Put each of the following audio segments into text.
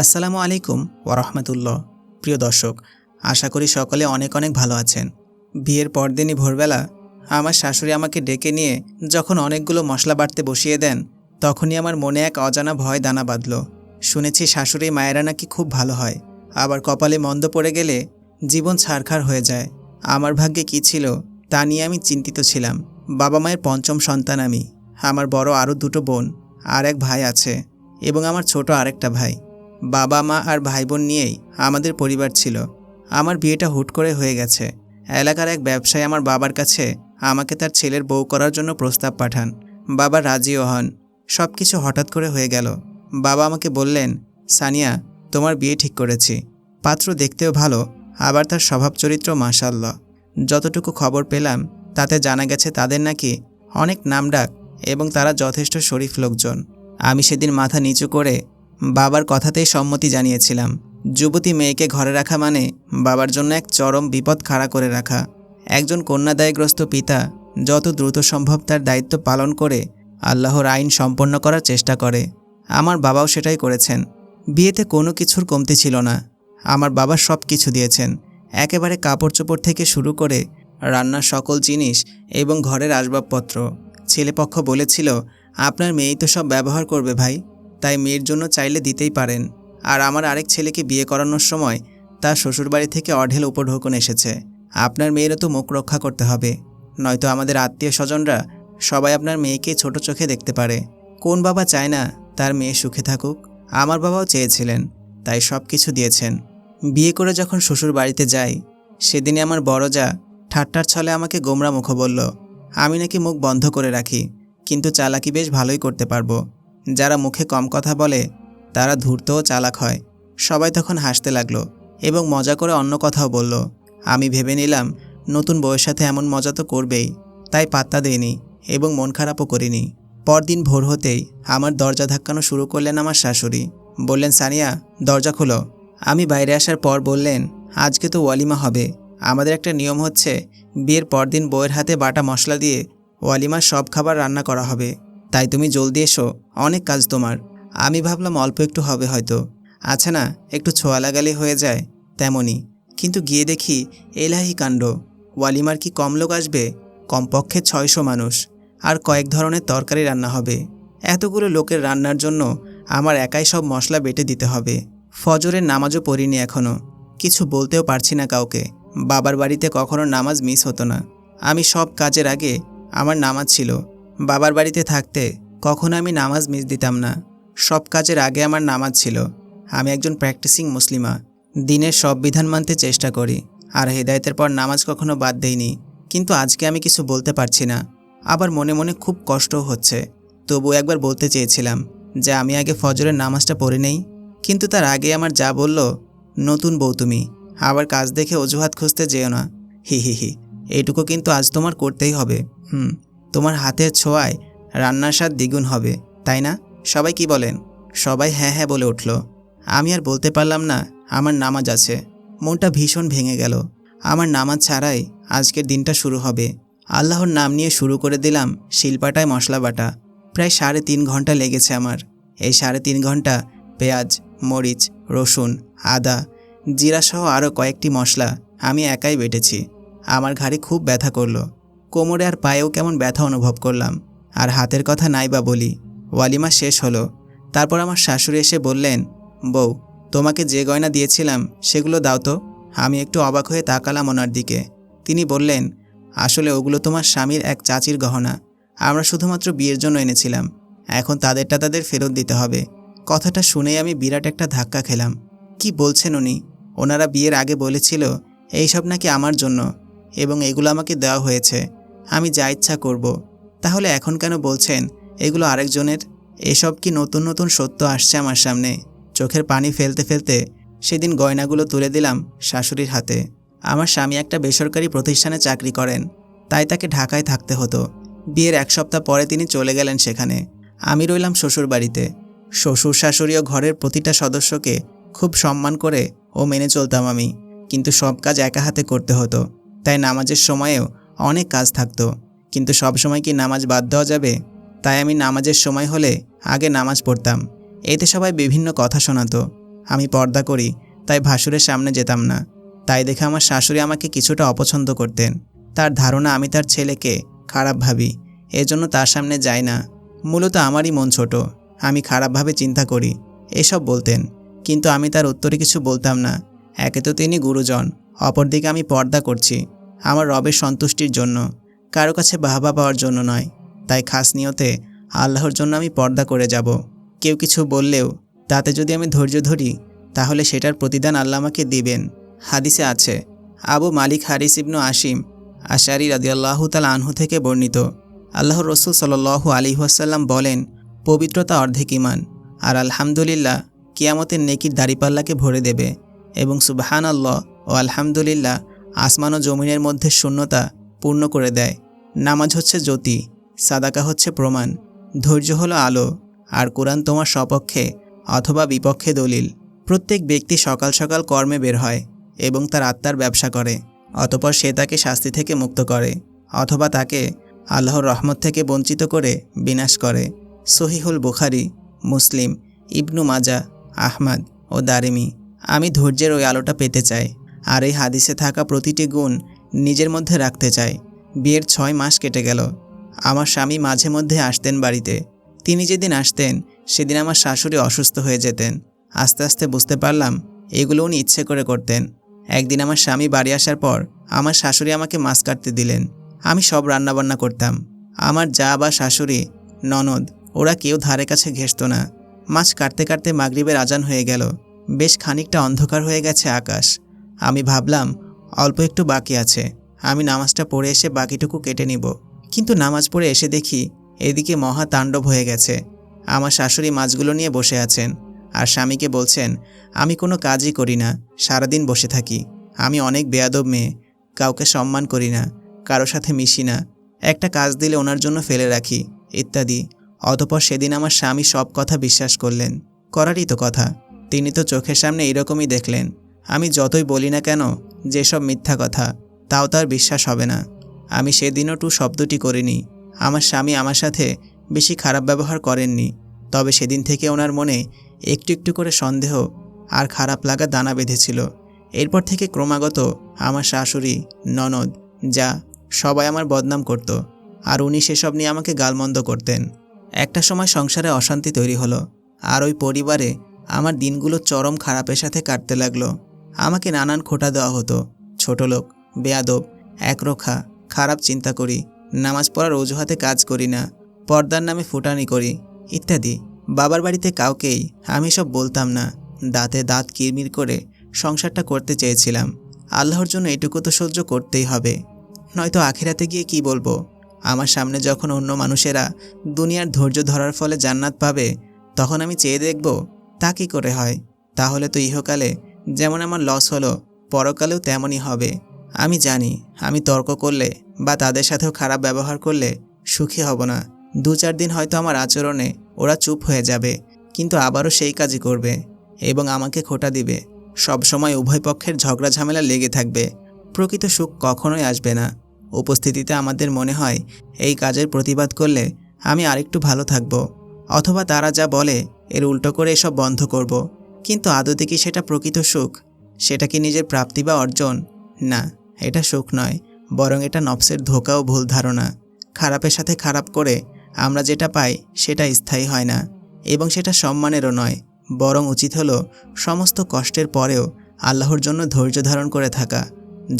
আসসালামু আলাইকুম ওরহমতুল্লাহ প্রিয় দর্শক, আশা করি সকলে অনেক অনেক ভালো আছেন। বিয়ের পরদিনই ভোরবেলা আমার শাশুড়ি আমাকে ডেকে নিয়ে যখন অনেকগুলো মশলা বাটতে বসিয়ে দেন, তখনই আমার মনে এক অজানা ভয় দানা বাঁধল। শুনেছি শাশুড়ি মায়েরা নাকি খুব ভালো হয়। আবার কপালে মন্দ পড়ে গেলে জীবন ছারখার হয়ে যায়। আমার ভাগ্যে কি ছিল তা নিয়ে আমি চিন্তিত ছিলাম। বাবা মায়ের পঞ্চম সন্তান আমি। আমার বড় আরও দুটো বোন, আর এক ভাই আছে, এবং আমার ছোট আরেকটা ভাই। বাবা, মা আর ভাই বোন নিয়েই আমাদের পরিবার ছিল। আমার বিয়েটা হুট করে হয়ে গেছে। এলাকার এক ব্যবসায়ী আমার বাবার কাছে আমাকে তার ছেলের বউ করার জন্য প্রস্তাব পাঠান। বাবা রাজিও হন। সব কিছু হঠাৎ করে হয়ে গেল। বাবা আমাকে বললেন, সানিয়া, তোমার বিয়ে ঠিক করেছি। পাত্র দেখতেও ভালো, আবার তার স্বভাব চরিত্র মাশাল্লাহ যতটুকু খবর পেলাম, তাতে জানা গেছে তাদের নাকি অনেক নামডাক এবং তারা যথেষ্ট শরীফ লোকজন। আমি সেদিন মাথা নিচু করে বাবার কথাতেই সম্মতি জানিয়েছিলাম। যুবতী মেয়েকে ঘরে রাখা মানে বাবার জন্য এক চরম বিপদ খাড়া করে রাখা। একজন কন্যাদায়গ্রস্ত পিতা যত দ্রুত সম্ভব তার দায়িত্ব পালন করে আল্লাহর আইন সম্পন্ন করার চেষ্টা করে। আমার বাবাও সেটাই করেছেন। বিয়েতে কোনো কিছুর কমতি ছিল না। আমার বাবা সব কিছু দিয়েছেন। একেবারে কাপড় চোপড় থেকে শুরু করে রান্নার সকল জিনিস এবং ঘরের আসবাবপত্র। ছেলেপক্ষ বলেছিল, আপনার মেয়েই তো সব ব্যবহার করবে ভাই। তাই মেয়ের জন্য চাইলে দিতেই পারেন। আর আমার আরেক ছেলেকে বিয়ে করানোর সময় তার শ্বশুরবাড়ি থেকে অঢেল উপঢৌকন এসেছে। আপনার মেয়েরও তো মুখ রক্ষা করতে হবে। নয়তো আমাদের আত্মীয় স্বজনরা সবাই আপনার মেয়েকে ছোট চোখে দেখতে পারে। কোন বাবা চায় না তার মেয়ে সুখে থাকুক? আমার বাবাও চেয়েছিলেন, তাই সব কিছু দিয়েছেন। বিয়ে করে যখন শ্বশুর বাড়িতে যাই সেদিনে আমার বড় যা ঠাট্টার ছলে আমাকে গোমরা মুখ বলল, আমি নাকি মুখ বন্ধ করে রাখি, কিন্তু চালাকি বেশ ভালোই করতে পারব। যারা মুখে কম কথা বলে, তারা ধূর্ত ও চালাক হয়। সবাই তখন হাসতে লাগল এবং মজা করে অন্য কথাও বলল, আমি ভেবে নিলাম নতুন বউয়ের সাথে এমন মজা তো করবেই, তাই পাত্তা দেইনি এবং মন খারাপও করিনি। পরদিন ভোর হতেই আমার দরজা ধাক্কানো শুরু করলেন আমার শাশুড়ি। বললেন, সানিয়া, দরজা খোলো। আমি বাইরে আসার পর বললেন, আজকে তো ওয়ালিমা হবে। আমাদের একটা নিয়ম হচ্ছে, বিয়ের পরদিন বউয়ের হাতে বাটা মশলা দিয়ে ওয়ালিমার সব খাবার রান্না করা হবে। তাই তুমি জলদি এসো, অনেক কাজ তোমার। আমি ভাবলাম অল্প একটু হবে হয়তো। আছে না, একটু ছোঁয়া লাগালে হয়ে যায় তেমনই কিন্তু গিয়ে দেখি এলাহি কাণ্ড। ওয়ালিমার কি কম লোক আসবে? কমপক্ষে ছয়শো মানুষ। আর কয়েক ধরনের তরকারি রান্না হবে। এতগুলো লোকের রান্নার জন্য আমার একাই সব মশলা বেটে দিতে হবে। ফজরের নামাজও পড়িনি এখনও কিছু বলতেও পারছি না কাউকে। বাবার বাড়িতে কখনো নামাজ মিস হতো না। আমি সব কাজের আগে আমার নামাজ ছিল। বাবার বাড়িতে থাকতে কখনো আমি নামাজ মিস দিতাম না। সব কাজের আগে আমার নামাজ ছিল। আমি একজন প্র্যাকটিসিং মুসলিমা। দিনের সব বিধান মানতে চেষ্টা করি। আর হেদায়তের পর নামাজ কখনো বাদ দেইনি। কিন্তু আজকে আমি কিছু বলতে পারছি না। আবার মনে মনে খুব কষ্টও হচ্ছে। তবু একবার বলতে চেয়েছিলাম যে আমি আগে ফজরের নামাজটা পড়ে নেই। কিন্তু তার আগে আমার যা বলল, নতুন বউ তুমি। আবার কাজ দেখে অজুহাত খুঁজতে যেও না। হি হি হি। এইটুকু কিন্তু আজ তোমার করতেই হবে। হুম। তোমার হাতের ছোঁয়ায় রান্নার স্বাদ দ্বিগুণ হবে, তাই না? সবাই কি বলেন? সবাই হ্যাঁ হ্যাঁ বলে উঠল। আমি আর বলতে পারলাম না, আমার নামাজ আছে। মনটা ভীষণ ভেঙে গেল। আমার নামাজ ছাড়াই আজকের দিনটা শুরু হবে। আল্লাহর নাম নিয়ে শুরু করে দিলাম শিলপাটায় মশলা বাটা। প্রায় সাড়ে তিন ঘণ্টা লেগেছে আমার। এই সাড়ে তিন ঘণ্টা পেঁয়াজ, মরিচ, রসুন, আদা, জিরাসহ আরও কয়েকটি মশলা আমি একাই বেটেছি। আমার ঘাড়ে খুব ব্যথা করল। কোমরে আর পায়েও কেমন ব্যথা অনুভব করলাম। আর হাতের কথা নাই বা বলি। ওয়ালিমা শেষ হলো। তারপর আমার শাশুড়ি এসে বললেন, বউ, তোমাকে যে গয়না দিয়েছিলাম, সেগুলো দাও তো। আমি একটু অবাক হয়ে তাকালাম ওনার দিকে। তিনি বললেন, আসলে ওগুলো তোমার স্বামীর এক চাচির গহনা। আমরা শুধুমাত্র বিয়ের জন্য এনেছিলাম। এখন তাদেরটা তাদের ফেরত দিতে হবে। কথাটা শুনেই আমি বিরাট একটা ধাক্কা খেলাম। কি বলছেন উনি? ওনারা বিয়ের আগে বলেছিল, এইসব নাকি আমার জন্য এবং এগুলো আমাকে দেওয়া হয়েছে। আমি যা ইচ্ছা করব। তাহলে এখন কেন বলছেন? এগুলো আরেকজনের? এসব কি নতুন নতুন সত্য আসছে আমার সামনে? চোখের পানি ফেলতে ফেলতে সেদিন গয়নাগুলো তুলে দিলাম শাশুড়ির হাতে। আমার স্বামী একটা বেসরকারি প্রতিষ্ঠানে চাকরি করেন। তাই তাকে ঢাকায় থাকতে হতো। বিয়ের এক সপ্তাহ পরে তিনি চলে গেলেন সেখানে। আমি রইলাম শ্বশুর বাড়িতে শ্বশুর শাশুড়ি ও ঘরের প্রতিটা সদস্যকে খুব সম্মান করে ও মেনে চলতাম আমি। কিন্তু সব কাজ একা হাতে করতে হতো। তাই নামাজের সময়েও অনেক কাজ থাকতো। কিন্তু সব সময় কি নামাজ বাদ দেওয়া যাবে? তাই আমি নামাজের সময় হলে আগে নামাজ পড়তাম। এতে সবাই বিভিন্ন কথা শোনাতো। আমি পর্দা করি, তাই ভাসুরের সামনে যেতাম না। তাই দেখে আমার শাশুড়ি আমাকে কিছুটা অপছন্দ করতেন। তার ধারণা আমি তার ছেলেকে খারাপ ভাবি, এজন্য তার সামনে যাই না। মূলত আমারই মন ছোট, আমি খারাপভাবে চিন্তা করি, এসব বলতেন। কিন্তু আমি তার উত্তরে কিছু বলতাম না। একে তো তিনি গুরুজন, অপরদিকে আমি পর্দা করছি। আমার রবের সন্তুষ্টির জন্য, কারও কাছে বাহবা পাওয়ার জন্য নয়। তাই খাস নিয়তে আল্লাহর জন্য আমি পর্দা করে যাব। কেউ কিছু বললেও, তাতে যদি আমি ধৈর্য ধরি, তাহলে সেটার প্রতিদান আল্লাহ আমাকে দিবেন। হাদিসে আছে, আবু মালিক হারিস ইবনু আসিম আশারি রাদিয়াল্লাহু তাল আনহু থেকে বর্ণিত। আল্লাহ রসুল সাল্লু আলী ওয়াসাল্লাম বলেন, পবিত্রতা অর্ধেক ইমান আর আলহামদুলিল্লাহ কিয়ামতের নেকির দাড়িপাল্লাকে ভরে দেবে এবং সুবাহান আল্লাহ ও আলহামদুলিল্লাহ আসমান ও জমিনের মধ্যে শূন্যতা পূর্ণ করে দেয়। নামাজ হচ্ছে জ্যোতি, সাদাকা হচ্ছে প্রমাণ। ধৈর্য হলো আলো, আর কোরআন তোমার সপক্ষে অথবা বিপক্ষে দলিল। প্রত্যেক ব্যক্তি সকাল সকাল কর্মে বের হয় এবং তার আত্মার ব্যবসা করে, অতপর সে তাকে শাস্তি থেকে মুক্ত করে, অথবা তাকে আল্লাহর রহমত থেকে বঞ্চিত করে বিনাশ করে। সহিহুল বুখারি, মুসলিম, ইবনু মাজা, আহমাদ ও দারিমি, আমি ধৈর্যের ওই আলোটা পেতে চাই। আর এই হাদিসে থাকা প্রতিটি গুণ নিজের মধ্যে রাখতে চাই বিয়ের ছয় মাস কেটে গেল। আমার স্বামী মাঝে মধ্যে আসতেন বাড়িতে। তিনি যেদিন আসতেন, সেদিন আমার শাশুড়ি অসুস্থ হয়ে যেতেন। আস্তে আস্তে বুঝতে পারলাম, এগুলো উনি ইচ্ছে করে করতেন। একদিন আমার স্বামী বাড়ি আসার পর আমার শাশুড়ি আমাকে মাছ কাটতে দিলেন। আমি সব রান্নাবান্না করতাম। আমার যা বা শাশুড়ি, ননদ, ওরা কেউ ধারে কাছে ঘেসত না। মাছ কাটতে কাটতে মাগরিবের আজান হয়ে গেল। বেশ খানিকটা অন্ধকার হয়ে গেছে আকাশ। আমি ভাবলাম, অল্প একটু বাকি আছে। আমি নামাজটা পড়ে এসে বাকিটুকু কেটে নিব। কিন্তু নামাজ পড়ে এসে দেখি, এদিকে মহা তাণ্ডব হয়ে গেছে। আমার শাশুড়ি মাছগুলো নিয়ে বসে আছেন। আর স্বামীকে বলছেন, আমি কোনো কাজই করি না, সারাদিন বসে থাকি। আমি অনেক বেয়াদব মেয়ে, কাউকে সম্মান করি না, কারও সাথে মিশি না। একটা কাজ দিলে ওনার জন্য ফেলে রাখি, ইত্যাদি। অতপর সেদিন আমার স্বামী সব কথা বিশ্বাস করলেন। করারই তো কথা। তিনি তো চোখের সামনে এরকমই দেখলেন। আমি যতই বলি না কেন, যেসব মিথ্যা কথা, তাও তার বিশ্বাস হবে না। আমি সেদিনও টু শব্দটি করিনি। আমার স্বামী আমার সাথে বেশি খারাপ ব্যবহার করেননি। তবে সেদিন থেকে ওনার মনে একটু একটু করে সন্দেহ আর খারাপ লাগা দানা বেঁধেছিল। এরপর থেকে ক্রমাগত আমার শাশুড়ি, ননদ, যা, সবাই আমার বদনাম করত আর উনি সেসব নিয়ে আমাকে গালমন্দ করতেন। একটা সময় সংসারে অশান্তি তৈরি হলো আর ওই পরিবারে আমার দিনগুলো চরম খারাপের সাথে কাটতে লাগল। আমাকে নানান খোটা দেওয়া হতো। ছোট লোক, বেয়াদব, একরোখা, খারাপ চিন্তা করি, নামাজ পড়ার অজুহাতে কাজ করি না, পর্দার নামে ফুটানি করি, ইত্যাদি। বাবার বাড়িতে কাউকেই আমি সব বলতাম না। দাঁতে দাঁত কিরমির করে সংসারটা করতে চেয়েছিলাম। আল্লাহর জন্য এটুকু তো সহ্য করতেই হবে। নয়তো আখেরাতে গিয়ে কি বলব? আমার সামনে যখন অন্য মানুষেরা দুনিয়ার ধৈর্য ধরার ফলে জান্নাত পাবে, তখন আমি চেয়ে দেখব, তা কী করে হয়? তাহলে তো ইহকালে যেমন আমার লস হলো, পরকালেও তেমনই হবে। আমি জানি, আমি তর্ক করলে বা তাদের সাথেও খারাপ ব্যবহার করলে সুখী হব না। দু চার দিন হয়তো আমার আচরণে ওরা চুপ হয়ে যাবে, কিন্তু আবারও সেই কাজই করবে এবং আমাকে খোটা দিবে। সব সময় উভয় পক্ষের ঝগড়া ঝামেলা লেগে থাকবে। প্রকৃত সুখ কখনোই আসবে না। উপস্থিতিতে আমাদের মনে হয়, এই কাজের প্রতিবাদ করলে আমি আরেকটু ভালো থাকব। অথবা তারা যা বলে, এর উল্টো করে এসব বন্ধ করব। কিন্তু আদতে কি সেটা প্রকৃত সুখ? সেটা কি নিজের প্রাপ্তি বা অর্জন? না, এটা সুখ নয়, বরং এটা নফসের ধোকা ও ভুল ধারণা। খারাপের সাথে খারাপ করে আমরা যেটা পাই সেটা স্থায়ী হয় না, এবং সেটা সম্মানেরও নয়, বরং উচিত হলো সমস্ত কষ্টের পরেও আল্লাহর জন্য ধৈর্য ধারণ করে থাকা।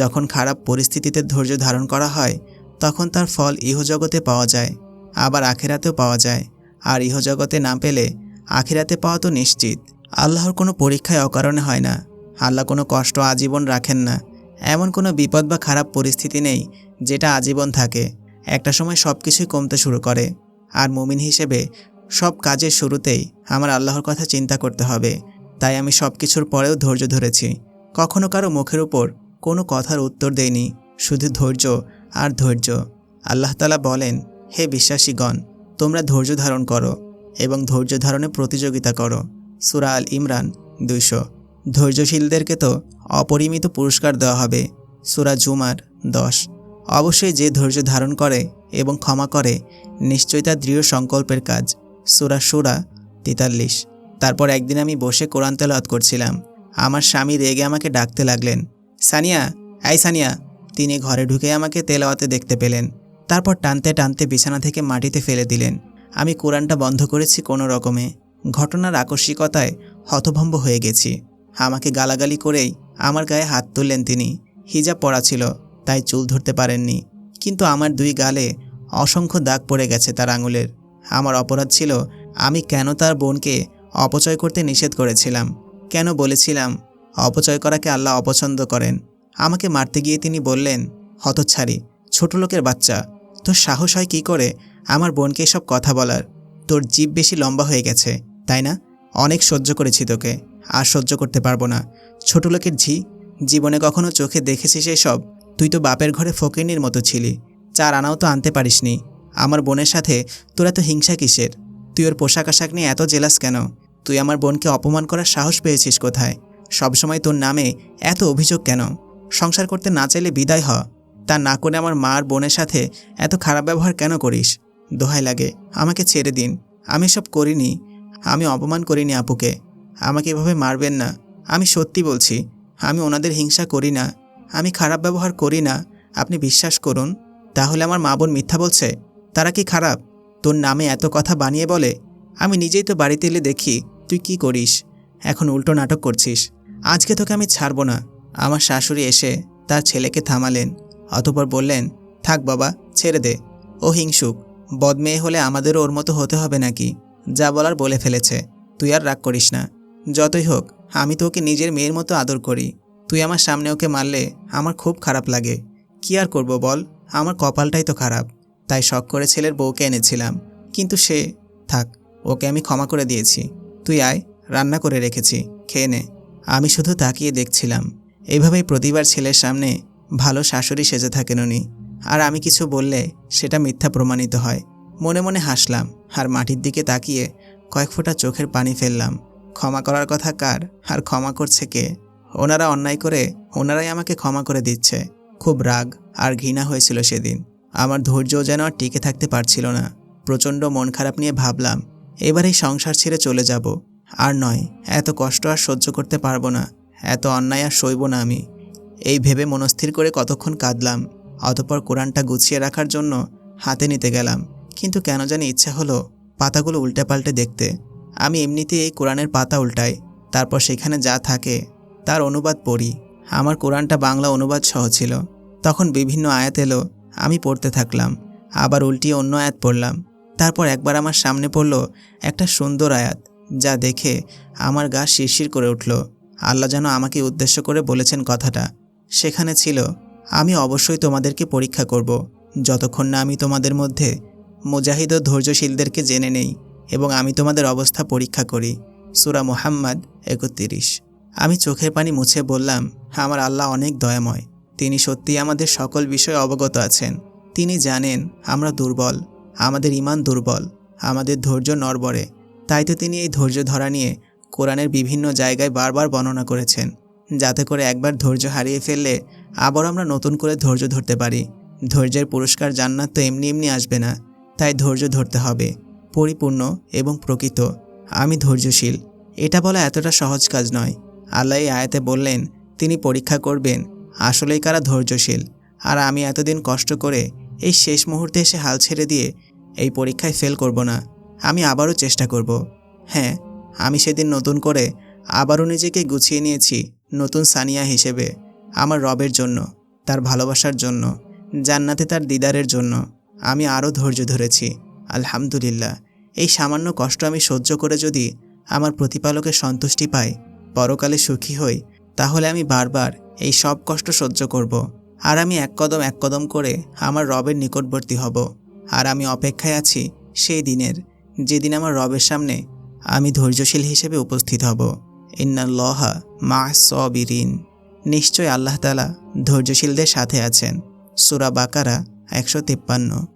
যখন খারাপ পরিস্থিতিতে ধৈর্য ধারণ করা হয়, তখন তার ফল ইহজগতে পাওয়া যায়, আবার আখেরাতেও পাওয়া যায়, আর ইহজগতে না পেলে আখেরাতে পাওয়া তো নিশ্চিত। আল্লাহর কোনো পরীক্ষায় অকারণে হয় না। আল্লাহ কোনো কষ্ট আজীবন রাখেন না। এমন কোনো বিপদ বা খারাপ পরিস্থিতি নেই, যেটা আজীবন থাকে। একটা সময় সব কিছুই কমতে শুরু করে। আর মুমিন হিসেবে সব কাজের শুরুতেই আমার আল্লাহর কথা চিন্তা করতে হবে। তাই আমি সব কিছুর পরেও ধৈর্য ধরেছি। কখনো কারও মুখের উপর কোনো কথার উত্তর দেয়নি শুধু ধৈর্য আর ধৈর্য। আল্লাহ তালা বলেন, হে বিশ্বাসীগণ, তোমরা ধৈর্য ধারণ করো এবং ধৈর্য ধারণে প্রতিযোগিতা করো। সুরা আল ইমরান দুইশো। ধৈর্যশীলদেরকে তো অপরিমিত পুরস্কার দেওয়া হবে, সুরা জুমার দশ। অবশ্যই যে ধৈর্য ধারণ করে এবং ক্ষমা করে, নিশ্চয়ই তার দৃঢ় সংকল্পের কাজ। সুরা সুরা তেতাল্লিশ। তারপর একদিন আমি বসে কোরআন তেলাওয়াত করছিলাম। আমার স্বামী রেগে আমাকে ডাকতে লাগলেন, সানিয়া, এই সানিয়া। তিনি ঘরে ঢুকে আমাকে তেলাওয়াতে দেখতে পেলেন। তারপর টানতে টানতে বিছানা থেকে মাটিতে ফেলে দিলেন। আমি কোরআনটা বন্ধ করেছি কোনো রকমে। ঘটনার আকস্মিকতায় হতভম্ব হয়ে গেছি। আমাকে গালাগালি করেই আমার গায়ে হাত তুললেন তিনি। হিজাব পরা ছিল, তাই চুল ধরতে পারেননি। কিন্তু আমার দুই গালে অসংখ্য দাগ পড়ে গেছে তার আঙুলের। আমার অপরাধ ছিল, আমি কেন তার বোনকে অপচয় করতে নিষেধ করেছিলাম? কেন বলেছিলাম, অপচয় করাকে আল্লাহ অপছন্দ করেন আমাকে মারতে গিয়ে তিনি বললেন, হতচ্ছাড়ি, ছোট লোকের বাচ্চা। তোর সাহস হয় কী করে আমার বোনকে এসব কথা বলার? তোর জীব বেশি লম্বা হয়ে গেছে। তাই না? অনেক সহ্য করেছি তোকে, আর সহ্য করতে পারব না। ছোট লোকের ঝি, জীবনে কখনো চোখে দেখেছিস সব তুই তো বাপের ঘরে ফকিরনির মতো ছিলি। চার আনাও তো আনতে পারিসনি। আমার বোনের সাথে তোর এত হিংসা কিসের? তুই ওর পোশাক আশাক নিয়ে এত জেলাস কেন? তুই আমার বোনকে অপমান করার সাহস পেয়েছিস কোথায়? সবসময় তোর নামে এত অভিযোগ কেন? সংসার করতে না চাইলে বিদায় হ। তা না করে আমার মা আর বোনের সাথে এত খারাপ ব্যবহার কেন করিস? দোহাই লাগে, আমাকে ছেড়ে দিন। আমি সব করিনি। আমি অপমান করিনি আপুকে। আমাকে এভাবে মারবেন না। আমি সত্যি বলছি, আমি ওনাদের হিংসা করি না। আমি খারাপ ব্যবহার করি না। আপনি বিশ্বাস করুন, তাহলে আমার মা বোন মিথ্যা বলছে? তারা কি খারাপ? তোর নামে এত কথা বানিয়ে বলে? আমি নিজেই তো বাড়িতে এলে দেখি, তুই কি করিস? এখন উল্টো নাটক করছিস। আজকে তোকে আমি ছাড়বো না। আমার শাশুড়ি এসে তার ছেলেকে থামালেন। অতপর বললেন, থাক বাবা, ছেড়ে দে। ও হিংসুক। বদমেয়ে হলে আমাদেরও ওর মতো হতে হবে নাকি? যা বলার বলে ফেলেছে। তুই আর রাগ করিস না। যতই হোক, আমি তো ওকে নিজের মেয়ের মতো আদর করি। তুই আমার সামনে ওকে মারলে আমার খুব খারাপ লাগে। কি আর করব বল? আমার কপালটাই তো খারাপ। তাই শখ করে ছেলের বউকে এনেছিলাম। কিন্তু সে, থাক, ওকে আমি ক্ষমা করে দিয়েছি। তুই আয়, রান্না করে রেখেছি। খেয়ে নে। আমি শুধু তাকিয়ে দেখছিলাম। এইভাবেই প্রতিবার ছেলের সামনে ভালো শাশুড়ি সেজে থাকেন উনি। আর আমি কিছু বললে সেটা মিথ্যা প্রমাণিত হয়। মনে মনে হাসলাম আর মাটির দিকে তাকিয়ে কয়েক ফোঁটা চোখের পানি ফেললাম। ক্ষমা করার কথা কার? আর ক্ষমা করছে কে? ওনারা অন্যায় করে, ওনারাই আমাকে ক্ষমা করে দিচ্ছে। খুব রাগ আর ঘৃণা হয়েছিল সেদিন। আমার ধৈর্য যেন আর টিকে থাকতে পারছিল না। প্রচণ্ড মন খারাপ নিয়ে ভাবলাম, এবার এই সংসার ছেড়ে চলে যাব। আর নয়, এত কষ্ট আর সহ্য করতে পারব না। এত অন্যায় আর সইব না আমি। এই ভেবে মনস্থির করে কতক্ষণ কাঁদলাম। অতপর কোরআনটা গুছিয়ে রাখার জন্য হাতে নিতে গেলাম। কিন্তু কেন জানি ইচ্ছা হলো পাতাগুলো উল্টে পাল্টে দেখতে। আমি এমনিতেই এই কোরআনের পাতা উল্টাই, তারপর সেখানে যা থাকে তার অনুবাদ পড়ি। আমার কোরআনটা বাংলা অনুবাদ সহ ছিল। তখন বিভিন্ন আয়াত এলো, আমি পড়তে থাকলাম, আবার উল্টিয়ে অন্য আয়াত পড়লাম। তারপর একবার আমার সামনে পড়ল একটা সুন্দর আয়াত, যা দেখে আমার গা শিরশির করে উঠল। আল্লাহ যেন আমাকে উদ্দেশ্য করে বলেছেন কথাটা। সেখানে ছিল, আমি অবশ্যই তোমাদেরকে পরীক্ষা করব। যতক্ষণ না আমি তোমাদের মধ্যে মুজাহিদ ও ধৈর্যশীলদেরকে জেনে নেই এবং আমি তোমাদের অবস্থা পরীক্ষা করি। সুরা মোহাম্মদ একত্রিশ। আমি চোখের পানি মুছে বললাম, আমার আল্লাহ অনেক দয়াময়। তিনি সত্যিই আমাদের সকল বিষয়ে অবগত আছেন। তিনি জানেন, আমরা দুর্বল, আমাদের ইমান দুর্বল, আমাদের ধৈর্য নরবরে তাই তো তিনি এই ধৈর্য ধরা নিয়ে কোরআনের বিভিন্ন জায়গায় বারবার বর্ণনা করেছেন। যাতে করে একবার ধৈর্য হারিয়ে ফেললে আবার আমরা নতুন করে ধৈর্য ধরতে পারি। ধৈর্যের পুরস্কার জান্নাত তো এমনি এমনি আসবে না। তাই ধৈর্য ধরতে হবে, পরিপূর্ণ এবং প্রকৃত। আমি ধৈর্যশীল। এটা বলা এতটা সহজ কাজ নয়। আল্লাহ আয়াতে বললেন, তিনি পরীক্ষা করবেন, আসলেই কারা ধৈর্যশীল। আর আমি এতদিন কষ্ট করে এই শেষ মুহূর্তে এসে হাল ছেড়ে দিয়ে এই পরীক্ষায় ফেল করব না। আমি আবারও চেষ্টা করব। হ্যাঁ আমি সেদিন নতুন করে আবারও নিজেকে গুছিয়ে নিয়েছি নতুন সানিয়া হিসেবে, আমার রবের জন্য, তার ভালোবাসার জন্য, জান্নাতে তার দিদারের জন্য। আমি আরও ধৈর্য ধরেছি। আলহামদুলিল্লাহ। এই সামান্য কষ্ট আমি সহ্য করে যদি আমার প্রতিপালকের সন্তুষ্টি পাই, পরকালে সুখী হই, তাহলে আমি বারবার এই সব কষ্ট সহ্য করব। আর আমি এক কদম এক কদম করে আমার রবের নিকটবর্তী হব। আর আমি অপেক্ষায় আছি সেই দিনের, যেদিন আমার রবের সামনে আমি ধৈর্যশীল হিসেবে উপস্থিত হব। ইন্নাল্লহা মা সবিরিন। নিশ্চয় আল্লাহ তালা ধৈর্যশীলদের সাথে আছেন। সুরা বাকারা একশো তিপ্পান্ন।